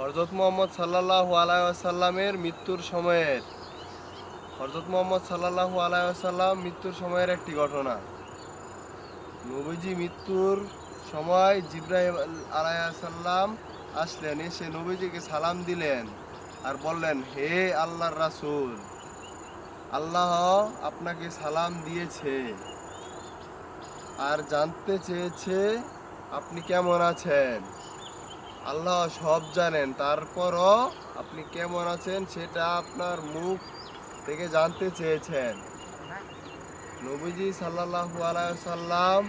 হরজত মোহাম্মদ সাল্লাহ আলাইসাল্লামের মৃত্যুর সময়ের হরজত মোহাম্মদ সাল্লাহ আলাইসাল্লাম মৃত্যুর সময়ের একটি ঘটনা। নবীজি মৃত্যুর সময় জিব্রাহিম আলাইসাল্লাম আসলেন, এসে নবীজিকে সালাম দিলেন আর বললেন, হে আল্লাহর রাসূল, আল্লাহ আপনাকে সালাম দিয়েছে আর জানতে চেয়েছে আপনি কেমন আছেন? আল্লাহ সব জানেন। তারপরও আপনি কেমন আছেন সেটা আপনার মুখ থেকে জানতে চেয়েছেন। নবীজি সাল্লাল্লাহু আলাইহি সাল্লাম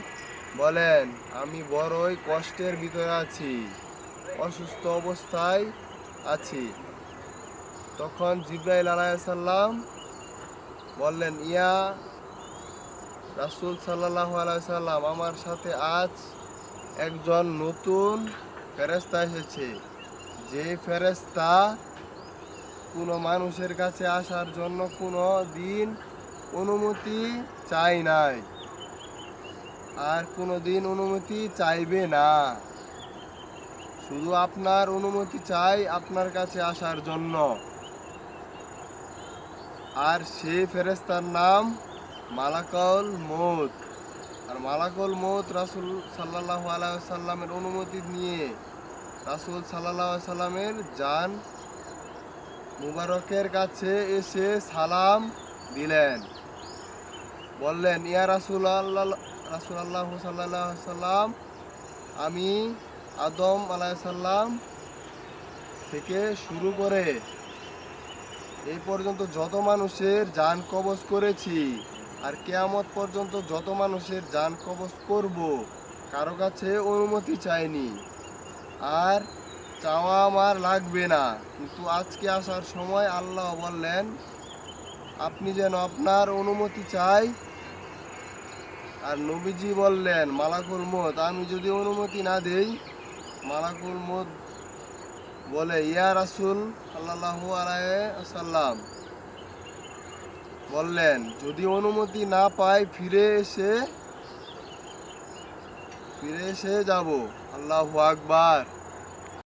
বলেন, আমি বড়ই কষ্টের ভিতরে আছি, অসুস্থ অবস্থায় আছি। তখন জিব্রাইল আলাইসাল্লাম বললেন, ইয়া রাসূল সাল্লাহ আলাইহি সাল্লাম আমার সাথে আজ একজন নতুন ফেরেস্তা এসেছে। যে ফেরেস্তা কোনো মানুষের কাছে আসার জন্য কোনো দিন অনুমতি চাই নাই। আর কোনো দিন অনুমতি চাইবে না। শুধু আপনার অনুমতি চাই আপনার কাছে আসার জন্য। আর সেই ফেরেস্তার নাম মালাকল মৌত আর মালাকল মৌত রাসুল সাল্লাহ আলাইসাল্লামের অনুমতি নিয়ে রাসুল সাল্লাহ সাল্লামের যান মুবারকের কাছে এসে সালাম দিলেন। বললেন, ইয়া রাসুল আল্লাহ রাসুল আল্লাহ সাল্লাহ সাল্লাম, আমি আদম আলাইসাল্লাম থেকে শুরু করে এই পর্যন্ত যত মানুষের যান কবজ করেছি আর কেয়ামত পর্যন্ত যত মানুষের যান কবজ করব, কারও কাছে অনুমতি চাইনি। আর চাওয়া আমার লাগবে না। কিন্তু আজকে আসার সময় আল্লাহ বললেন, আপনি যেন আপনার অনুমতি চাই। আর নবীজি বললেন, মালাকুল মত আমি যদি অনুমতি না দেই, মালাকুল মত বলে, ইয়া রাসুল সাল্লাল্লাহু আলাইহি সাল্লাম বললেন, যদি অনুমতি না পাই, ফিরে এসে ফিরে এসে যাব। আল্লাহ আকবার।